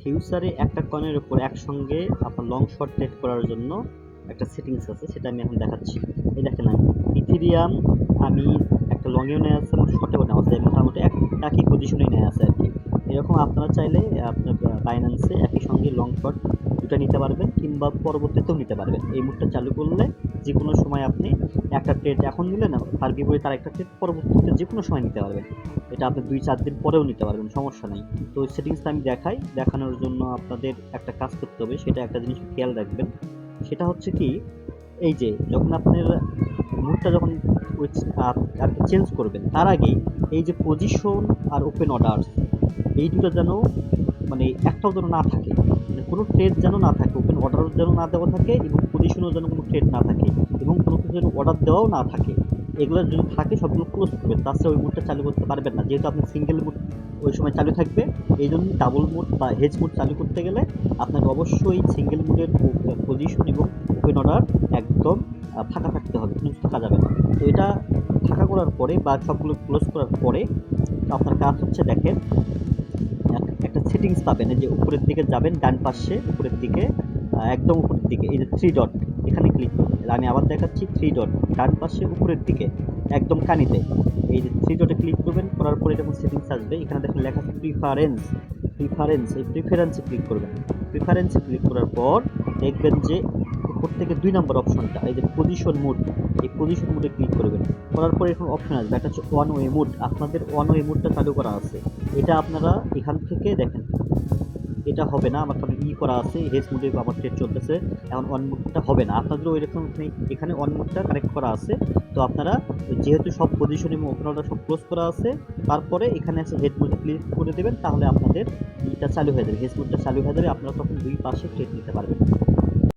ফিউচারে একটা কয়েনের উপর একসঙ্গে আপনার লং শর্ট ট্রেড করার জন্য একটা সেটিংস আছে, সেটা আমি এখন দেখাচ্ছি। এই দেখেন আমি ইথিরিয়াম আমি একটা লংয়েও নেওয়া আছে এবং শর্টেও নেওয়া আছে, মোটামুটি এক, একই পজিশনেই নেওয়া আছে আর কি। এরকম আপনারা চাইলে আপনার বাইন্যান্সে একই সঙ্গে লং শর্ট দুটো নিতে পারবেন কিংবা পরবর্তীতেও নিতে পারবেন। এই মুডটা চালু করলে যে কোনো সময় আপনি একটা ট্রেড এখন নিলে নিলেন তার বিপরীতে তার একটা ট্রেড পরবর্তীতে যে কোনো সময় নিতে পারবেন। এটা আপনি দুই, চার দিন পরেও নিতে পারবেন, সমস্যা নেই। তো সেটিংসটা আমি দেখাই, দেখানোর জন্য আপনাদের একটা কাজ করতে হবে, সেটা একটা জিনিস খেয়াল রাখবেন। সেটা হচ্ছে কি, এই যে যখন আপনার মুডটা যখন কি চেঞ্জ করবেন, তার আগে এই যে পজিশন আর ওপেন অর্ডার এই দুটো যেন মানে একটাও যেন না থাকে। মানে কোনো ট্রেড যেন না থাকে ওপেন অর্ডার যেন না দেওয়া থাকে এবং পজিশনও যেন কোনো ট্রেড না থাকে এবং কোনো কিছু যেন অর্ডার দেওয়াও না থাকে। এগুলো যদি থাকে, সবগুলো ক্লোজ করবেন তাছাড়া ওই মুডটা চালু করতে পারবেন না। যেহেতু আপনি সিঙ্গেল মুড ওই সময় চালু থাকবে এই জন্য ডাবল মুড বা হেজ মুড চালু করতে গেলে আপনাকে অবশ্যই সিঙ্গেল মুডের পজিশন এবং ওপেন অর্ডার একদম ফাঁকা থাকতে হবে, কোনো থাকা যাবে না। তো এটা ফাঁকা করার পরে বা সবগুলো ক্লোজ করার পরে আপনার কাজ হচ্ছে দেখেন সেটিংস পাবেন। এই যে উপরের দিকে যাবেন, ডান পাশে উপরের দিকে একদম উপরের দিকে, এই যে থ্রি ডট এখানে ক্লিক করবেন আমি আবার দেখাচ্ছি থ্রি ডট ডান পাশে উপরের দিকে, একদম কানিতে। এই যে থ্রি ডটে ক্লিক করবেন, করার পরে যখন সেটিংস আসবে। এখানে দেখেন লেখা আছে প্রিফারেন্স প্রিফারেন্স এই প্রিফারেন্সে ক্লিক করবেন। প্রিফারেন্সে ক্লিক করার পর দেখবেন যে থেকে দুই নম্বর অপশনটা এই যে পজিশন মোড এই পজিশন মোডে ক্লিক করবেন। করার পরে এখন অপশন আসবে একটা হচ্ছে ওয়ান ওয়ে মোড আপনাদের ওয়ান ওয়ে মোডটা চালু করা আছে। এটা আপনারা এখান থেকে দেখেন, এটা হবে না, আমার কারণ ই করা আছে হেস মোডে আমার ট্রেড চলতেছে, এখন ওয়ান মোডটা হবে না। আপনাদের ওই রকম এখানে ওয়ান মোডটা কানেক্ট করা আছে, তো আপনারা যেহেতু সব পজিশন এবং ওপেন সব ক্লোজ করা আছে, তারপরে এখানে এসে হেড মোডে ক্লিক করে দেবেন, তাহলে আপনাদের ইটা চালু হয়ে যাবে। হেস মোডটা চালু হয়ে যাবে, আপনারা তখন দুই পাশে ট্রেড নিতে পারবেন।